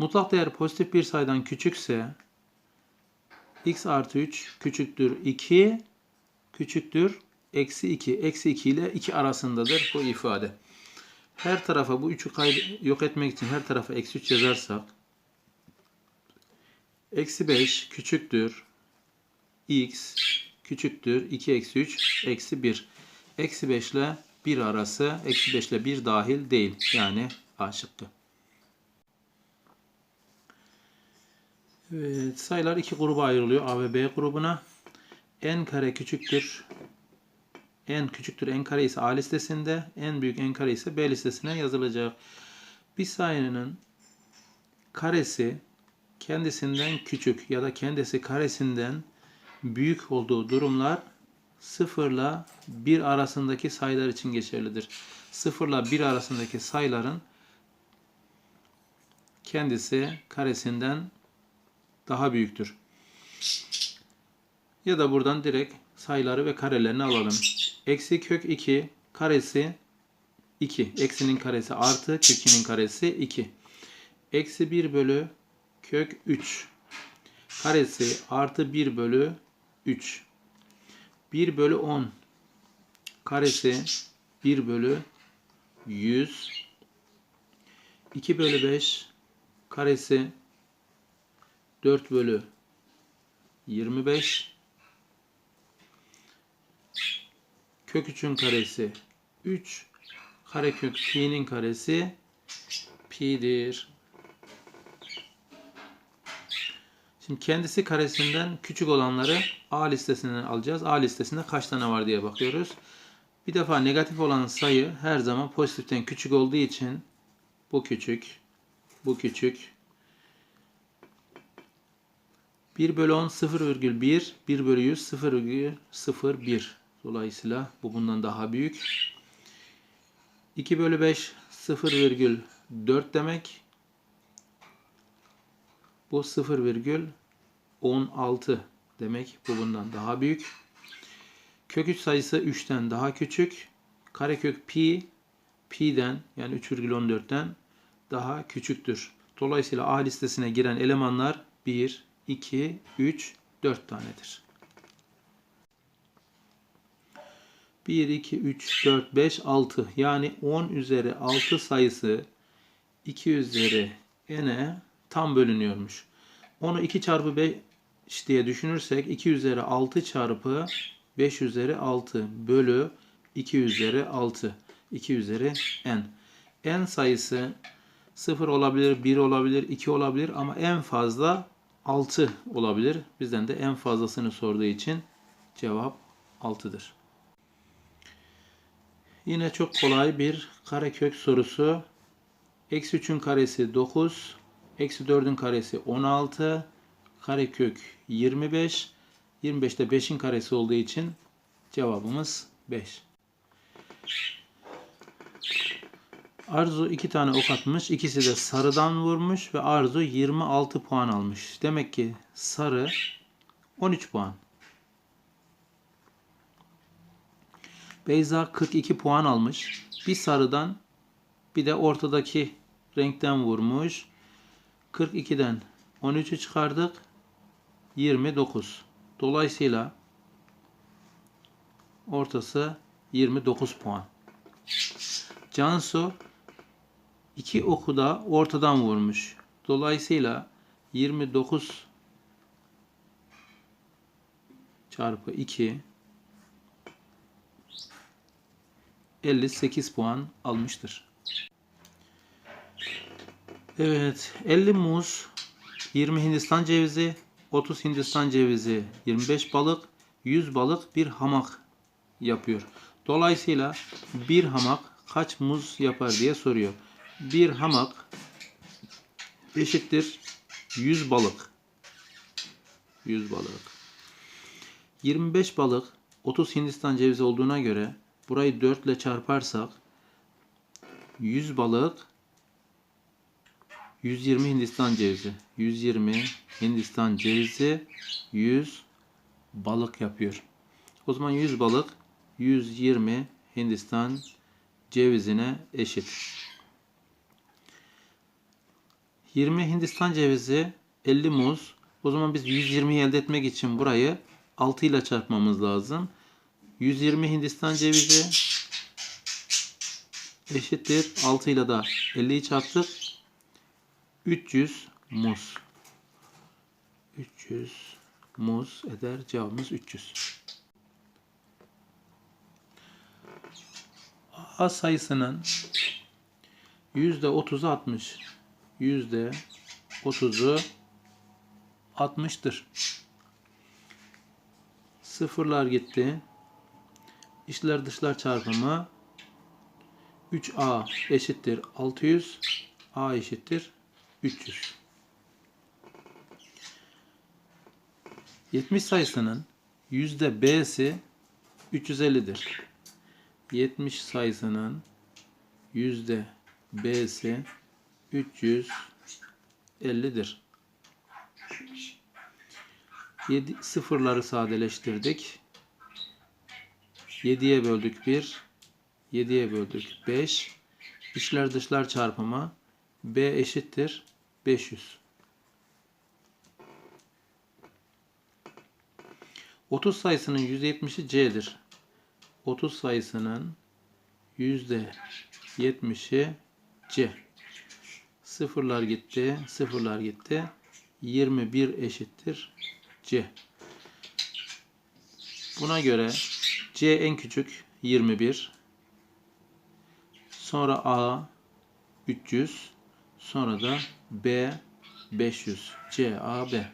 Mutlak değer pozitif bir sayıdan küçükse x artı 3 küçüktür 2 küçüktür eksi 2. Eksi 2 ile 2 arasındadır bu ifade. Her tarafa bu 3'ü kay- yok etmek için her tarafa eksi 3 yazarsak eksi 5 küçüktür x küçüktür 2 eksi 3 eksi 1. Eksi 5 ile 1 arası eksi 5 ile 1 dahil değil. Yani A şıkkı. Evet, sayılar iki gruba ayrılıyor. A ve B grubuna. n kare küçüktür. n küçüktür n kare ise A listesinde. n büyük n kare ise B listesine yazılacak. Bir sayının karesi kendisinden küçük ya da kendisi karesinden büyük olduğu durumlar 0 ile 1 arasındaki sayılar için geçerlidir. 0 ile 1 arasındaki sayıların kendisi karesinden daha büyüktür. Ya da buradan direkt sayıları ve karelerini alalım. Eksi kök 2 karesi 2. Eksinin karesi artı kökünün karesi 2. Eksi 1 bölü kök 3. Karesi artı 1 bölü 3. 1 bölü 10. Karesi 1 bölü 100. 2 bölü 5. Karesi 4 bölü 25 kök 3'ün karesi 3 karekök pi'nin karesi pi'dir. Şimdi kendisi karesinden küçük olanları A listesinden alacağız. A listesinde kaç tane var diye bakıyoruz. Bir defa negatif olan sayı her zaman pozitiften küçük olduğu için bu küçük, bu küçük, 1 bölü 10 0,1 1 bölü 100 0,01 dolayısıyla bu bundan daha büyük. 2 bölü 5 0,4 demek. Bu 0,16 demek. Bu bundan daha büyük. Kök 3 sayısı 3'ten daha küçük. Karekök pi pi'den yani 3,14'ten daha küçüktür. Dolayısıyla A listesine giren elemanlar 1, 2, 3, 4 tanedir. 1, 2, 3, 4, 5, 6 yani 10 üzeri 6 sayısı 2 üzeri n'e tam bölünüyormuş. Onu 2 çarpı 5 diye düşünürsek 2 üzeri 6 çarpı 5 üzeri 6 bölü 2 üzeri 6. 2 üzeri n. n sayısı 0 olabilir, 1 olabilir, 2 olabilir ama en fazla 6 olabilir. Bizden de en fazlasını sorduğu için cevap 6'dır. Yine çok kolay bir karekök sorusu. Eksi 3'ün karesi 9. Eksi 4'ün karesi 16. Karekök 25. 25 de 5'in karesi olduğu için cevabımız 5. Arzu iki tane ok atmış. İkisi de sarıdan vurmuş ve Arzu 26 puan almış. Demek ki sarı 13 puan. Beyza 42 puan almış. Bir sarıdan bir de ortadaki renkten vurmuş. 42'den 13'ü çıkardık. 29. Dolayısıyla ortası 29 puan. Cansu iki oku da ortadan vurmuş. Dolayısıyla 29 çarpı 2 58 puan almıştır. Evet, 50 muz, 20 Hindistan cevizi, 30 Hindistan cevizi, 25 balık, 100 balık bir hamak yapıyor. Dolayısıyla bir hamak kaç muz yapar diye soruyor. Bir hamak eşittir 100 balık. 100 balık. 25 balık 30 Hindistan cevizi olduğuna göre burayı 4 ile çarparsak 100 balık 120 Hindistan cevizi. 120 Hindistan cevizi 100 balık yapıyor. O zaman 100 balık 120 Hindistan cevizine eşit. 20 Hindistan cevizi, 50 muz. O zaman biz 120'yi elde etmek için burayı 6 ile çarpmamız lazım. 120 Hindistan cevizi eşittir 6 ile da 50'yi çarptık. 300 muz. 300 muz eder. Cevabımız 300. A sayısının %30'u 60. %30'u 60'tır. Sıfırlar gitti. İçler dışlar çarpımı 3A eşittir 600. A eşittir 300. 70 sayısının yüzde B'si 350'dir. 70 sayısının yüzde B'si 350'dir. 7 sıfırları sadeleştirdik. 7'ye böldük 1. 7'ye böldük 5. İçler dışlar çarpımı B eşittir 500. 30 sayısının %70'i C'dir. 30 sayısının %70'i C. Sıfırlar gitti, sıfırlar gitti. 21 eşittir C. Buna göre C en küçük 21. Sonra A 300. Sonra da B 500. C, A, B.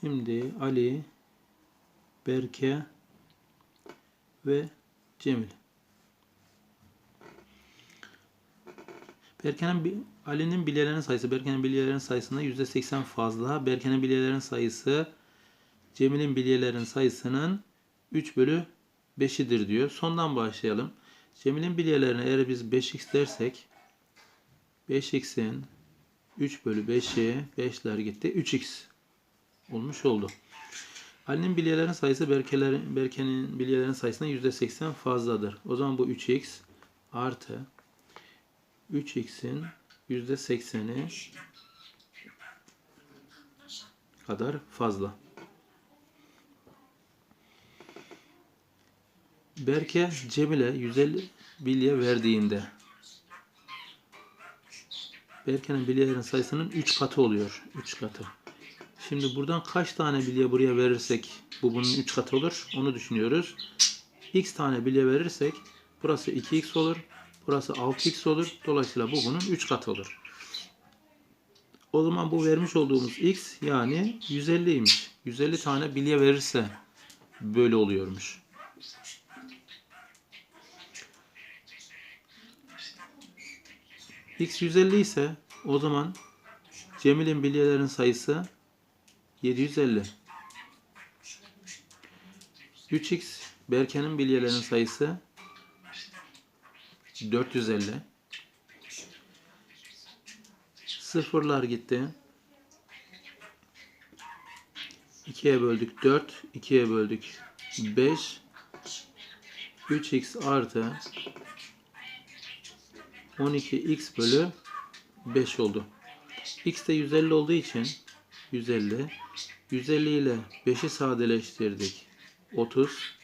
Şimdi Ali, Berke ve Cemil. Berke'nin Ali'nin bilyelerinin sayısı Berke'nin bilyelerinin sayısında %80 fazla. Berke'nin bilyelerinin sayısı Cemil'in bilyelerin sayısının 3 bölü 5'idir diyor. Sondan başlayalım. Cemil'in bilyelerine eğer biz 5x dersek 5x'in 3 bölü 5'i 5'ler gitti. 3x olmuş oldu. Ali'nin bilyelerin sayısı Berke'nin bilyelerin sayısından %80 fazladır. O zaman bu 3x artı 3x'in %80'i kadar fazla. Berke Cemil'e 150 bilye verdiğinde Berke'nin bilyelerin sayısının 3 katı oluyor. 3 katı. Şimdi buradan kaç tane bilye buraya verirsek bu bunun 3 katı olur. Onu düşünüyoruz. X tane bilye verirsek burası 2x olur. Burası 6x olur. Dolayısıyla bu bunun 3 katı olur. O zaman bu vermiş olduğumuz x yani 150'ymiş. 150 tane bilye verirse böyle oluyormuş. x 150 ise o zaman Cemil'in bilyelerin sayısı 750. 3x Berke'nin bilyelerin sayısı 450. Sıfırlar gitti. 2'ye böldük 4, 2'ye böldük 5. 3x artı 12x bölü 5 oldu. x de 150 olduğu için 150. 150 ile 5'i sadeleştirdik. 30.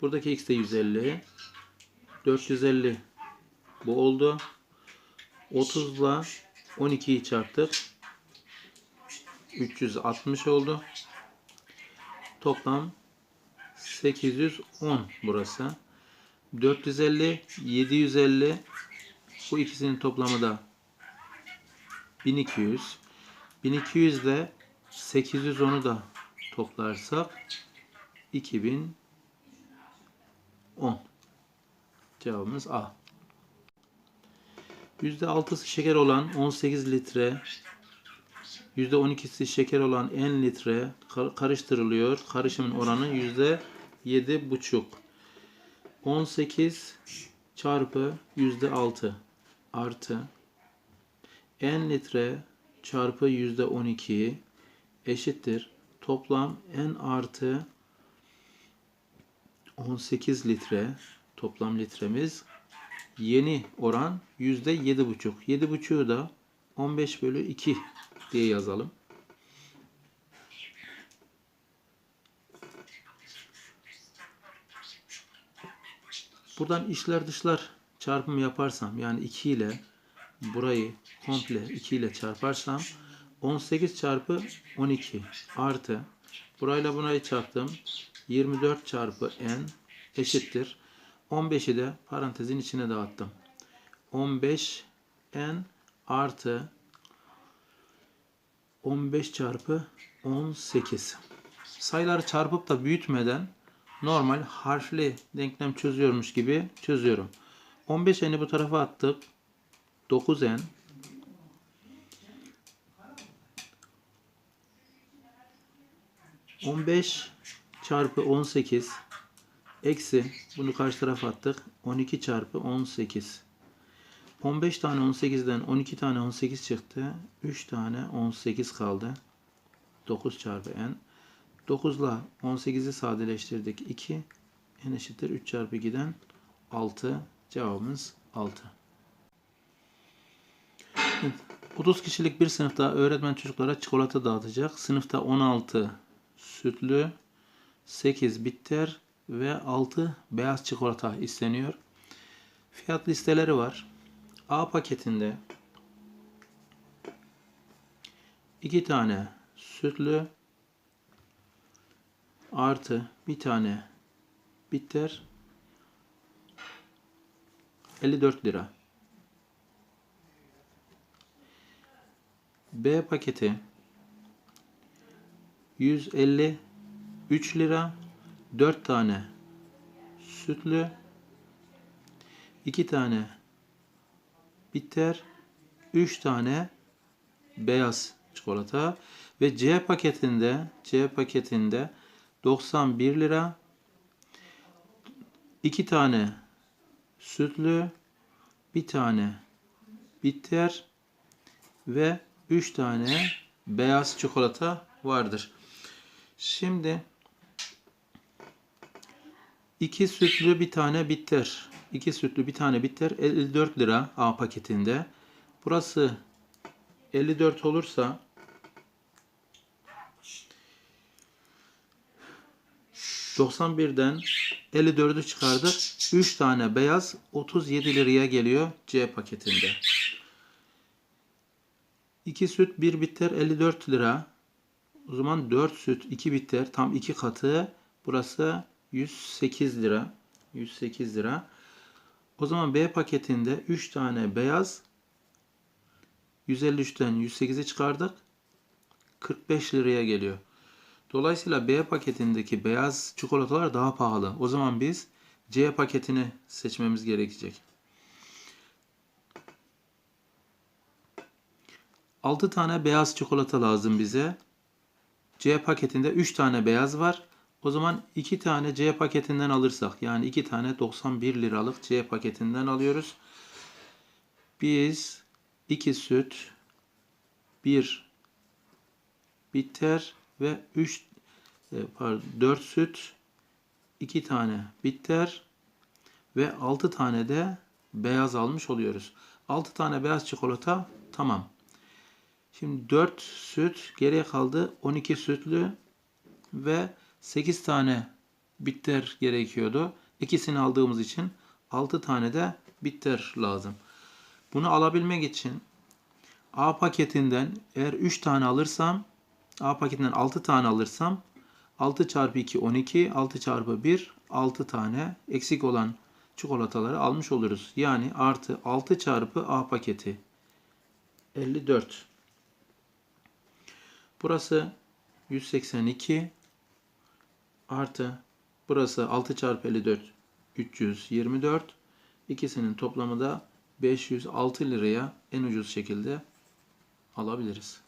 Buradaki x de 150. 450 bu oldu. 30 ile 12'yi çarptık. 360 oldu. Toplam 810 burası. 450, 750 bu ikisinin toplamı da 1200. 1200 ile 810'u da toplarsak 2010. Cevabımız A. %6'sı şeker olan 18 litre, %12'si şeker olan n litre kar- karıştırılıyor. Karışımın oranı %7,5. 18 çarpı %6 artı n litre çarpı %12 eşittir. Toplam n artı 18 litre toplam litremiz Yeni oran yüzde yedi buçuk. Yedi buçuğu da 15 bölü 2 diye yazalım. Buradan içler dışlar çarpımı yaparsam yani 2 ile burayı komple 2 ile çarparsam 18 çarpı 12 artı burayla burayı çarptım 24 çarpı n eşittir 15'i de parantezin içine dağıttım. 15 n artı 15 çarpı 18 sayıları çarpıp da büyütmeden normal harfli denklem çözüyormuş gibi çözüyorum. 15n'i bu tarafa attık. 9n On beş çarpı on sekiz eksi bunu karşı tarafa attık. 12 çarpı 18. 15 tane 18'den 12 tane 18 çıktı. 3 tane 18 kaldı. 9 çarpı n. 9 ile 18'i sadeleştirdik. 2 n eşittir 3 çarpı 2'den 6. Cevabımız 6. 30 kişilik bir sınıfta öğretmen çocuklara çikolata dağıtacak. Sınıfta 16 sütlü, 8 bitter ve 6 beyaz çikolata isteniyor. Fiyat listeleri var. A paketinde 2 tane sütlü artı bir tane bitter 54 lira. B paketi 153 lira 4 tane sütlü 2 tane bitter 3 tane beyaz çikolata ve C paketinde C paketinde 91 lira 2 tane sütlü bir tane bitter ve 3 tane beyaz çikolata vardır. Şimdi iki sütlü bir tane bitter. iki sütlü bir tane bitter 54 lira A paketinde. Burası 54 olursa 91'den 54'ü çıkardık. 3 tane beyaz 37 liraya geliyor C paketinde. 2 süt 1 bitter 54 lira. O zaman 4 süt 2 bitter tam 2 katı. Burası 108 lira. 108 lira. O zaman B paketinde 3 tane beyaz 153'ten 108'i çıkardık. 45 liraya geliyor. Dolayısıyla B paketindeki beyaz çikolatalar daha pahalı. O zaman biz C paketini seçmemiz gerekecek. 6 tane beyaz çikolata lazım bize. C paketinde 3 tane beyaz var. O zaman 2 tane C paketinden alırsak yani 2 tane 91 liralık C paketinden alıyoruz. Biz 2 süt, 1 bitter ve 3 pardon 4 süt, 2 tane bitter ve 6 tane de beyaz almış oluyoruz. 6 tane beyaz çikolata tamam. Şimdi 4 süt geriye kaldı 12 sütlü ve 8 tane bitter gerekiyordu. İkisini aldığımız için 6 tane de bitter lazım. Bunu alabilmek için A paketinden eğer 3 tane alırsam A paketinden 6 tane alırsam 6 çarpı 2 12 6 çarpı 1 6 tane eksik olan çikolataları almış oluruz. Yani artı 6 çarpı A paketi 54. Burası 182 artı burası 6 çarpı 54 324 ikisinin toplamı da 506 liraya en ucuz şekilde alabiliriz.